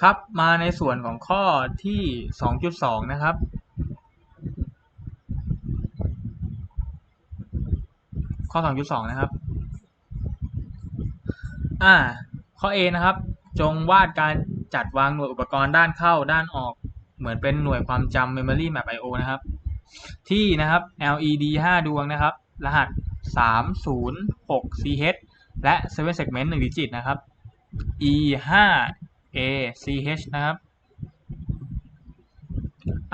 ครับมาในส่วนของข้อที่ 2.2 นะครับ ข้อ 2.2 นะครับ อ่า ข้อ A นะครับ จงวาดการจัดวางหน่วยอุปกรณ์ด้านเข้าด้านออกเหมือนเป็นหน่วยความจำ Memory Map I/O นะครับ ที่นะครับ LED 5 ดวงนะครับ รหัส 306 CH และ 7 segment 1 digit นะครับ E 5 A CH นะครับ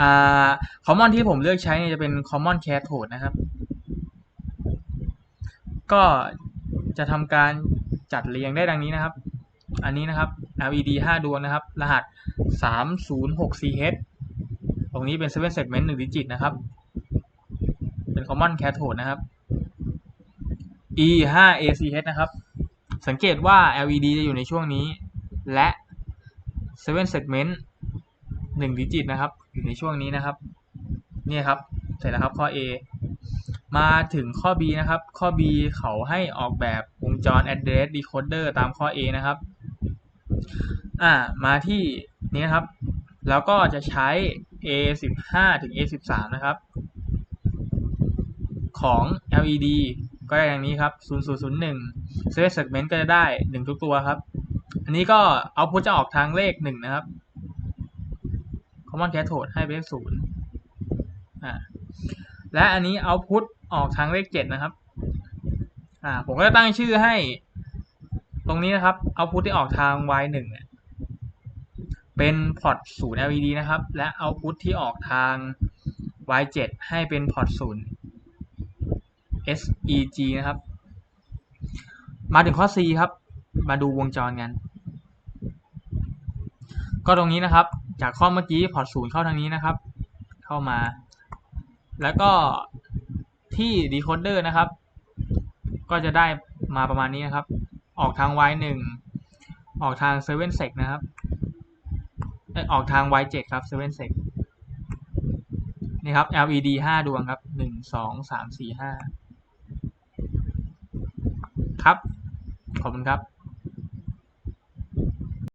อ่า common ที่ผมเลือกใช้เนี่ยจะเป็น common cathode นะครับ ก็จะทำการจัดเรียงได้ดังนี้นะครับ อันนี้นะครับ LED 5 ดวงนะครับ รหัส 306 CH ตรงนี้เป็น 7 segment 1 digit นะครับ เป็น common cathode นะครับ E 5 A CH นะครับ สังเกตว่า LED จะอยู่ในช่วงนี้ และ 7 segment 1 digit นะครับ อยู่ในช่วงนี้นะครับนี่ครับเสร็จแล้วครับข้อ A มาถึงข้อ B นะครับ ข้อ B เขาให้ออกแบบวงจร address decoder ตามข้อ A นะครับอ่ามาที่นี้นครับ แล้วก็จะใช้ A15 ถึง A13 นะครับ ของ LED ก็อย่างนี้ครับ 0001 7 segment ก็จะได้ 1 ทุกตัวครับ อันนี้ก็เอาพุทจะออกทางเลข1นะครับ common cathode ให้เป็นเลข0อ่าและอันนี้เอาพุทออกทางเลข7นะครับ อ่า ผมก็จะตั้งชื่อให้ ตรงนี้นะครับ เอาพุทที่ออกทาง Y1 เนี่ยเป็นพอร์ต0 LED นะครับ และเอาพุทที่ออกทาง Y7 ให้เป็นพอร์ต0 SEG นะครับ มาถึงข้อ C ครับ มาดูวงจรกัน ก็ตรงนี้นะครับ จากข้อเมื่อกี้พอร์ต0เข้าทางนี้นะครับ เข้ามา แล้วก็ที่ decoder นะครับ ก็จะได้มาประมาณนี้นะครับ ออกทาง Y1 ออกทาง7 sec นะครับอออกทาง Y7 ครับ7 sec นี่ครับ LED 5 ดวงครับ 1 2 3 4 5 ครับ ขอบคุณครับ